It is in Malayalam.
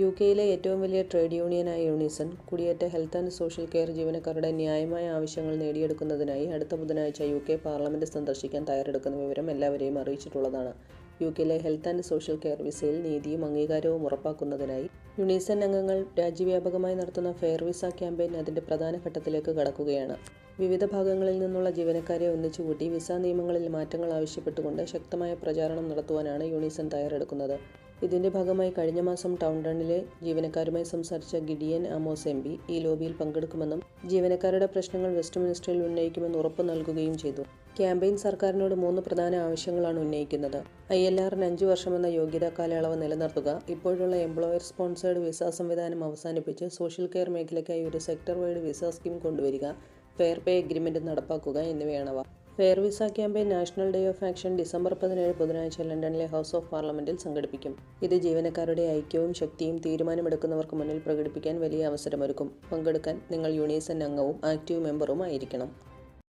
യു കെയിലെ ഏറ്റവും വലിയ ട്രേഡ് യൂണിയനായ യൂണിസൺ കുടിയേറ്റ ഹെൽത്ത് ആൻഡ് സോഷ്യൽ കെയർ ജീവനക്കാരുടെ ന്യായമായ ആവശ്യങ്ങൾ നേടിയെടുക്കുന്നതിനായി അടുത്ത ബുധനാഴ്ച യു കെ പാർലമെന്റ് സന്ദർശിക്കാൻ തയ്യാറെടുക്കുന്ന വിവരം എല്ലാവരെയും അറിയിച്ചിട്ടുള്ളതാണ്. യു കെയിലെ ഹെൽത്ത് ആൻഡ് സോഷ്യൽ കെയർ വിസയിൽ നീതിയും അംഗീകാരവും ഉറപ്പാക്കുന്നതിനായി യുണീസൺ അംഗങ്ങൾ രാജ്യവ്യാപകമായി നടത്തുന്ന ഫെയർ വിസ ക്യാമ്പയിൻ അതിന്റെ പ്രധാന ഘട്ടത്തിലേക്ക് കടക്കുകയാണ്. വിവിധ ഭാഗങ്ങളിൽ നിന്നുള്ള ജീവനക്കാരെ ഒന്നിച്ചുകൂട്ടി വിസ നിയമങ്ങളിൽ മാറ്റങ്ങൾ ആവശ്യപ്പെട്ടുകൊണ്ട് ശക്തമായ പ്രചാരണം നടത്തുവാനാണ് യൂണിസൺ തയ്യാറെടുക്കുന്നത്. ഇതിന്റെ ഭാഗമായി കഴിഞ്ഞ മാസം ടൗൺ ടൗണിലെ ജീവനക്കാരുമായി സംസാരിച്ച ഗിഡിയൻ ആമോസ് എം പി ഈ ലോബിയിൽ പങ്കെടുക്കുമെന്നും ജീവനക്കാരുടെ പ്രശ്നങ്ങൾ വെസ്റ്റ് മിനിസ്റ്ററിൽ ഉന്നയിക്കുമെന്ന് ഉറപ്പു നൽകുകയും ചെയ്തു. ക്യാമ്പയിൻ സർക്കാരിനോട് മൂന്ന് പ്രധാന ആവശ്യങ്ങളാണ് ഉന്നയിക്കുന്നത്. ഐ എൽ ആറിന് അഞ്ചു വർഷമെന്ന യോഗ്യതാ കാലയളവ് നിലനിർത്തുക ഇപ്പോഴുള്ള എംപ്ലോയർ സ്പോൺസേഡ് വിസ സംവിധാനം അവസാനിപ്പിച്ച് സോഷ്യൽ കെയർ മേഖലയ്ക്കായി ഒരു സെക്ടർ വൈഡ് വിസ സ്കീം കൊണ്ടുവരിക ഫെയർ പേ എഗ്രിമെന്റ് നടപ്പാക്കുക എന്നിവയാണവ. Fair visa campaign national day of action December പതിനേഴ് ബുധനാഴ്ച ലണ്ടനിലെ ഹൗസ് ഓഫ് പാർലമെന്റിൽ സംഘടിപ്പിക്കും. ഇത് ജീവനക്കാരുടെ ഐക്യവും ശക്തിയും തീരുമാനമെടുക്കുന്നവർക്ക് മുന്നിൽ പ്രകടിപ്പിക്കാൻ വലിയ അവസരമൊരുക്കും. പങ്കെടുക്കാൻ നിങ്ങൾ യൂണിയൻ അംഗവും ആക്റ്റീവ് മെമ്പറും ആയിരിക്കണം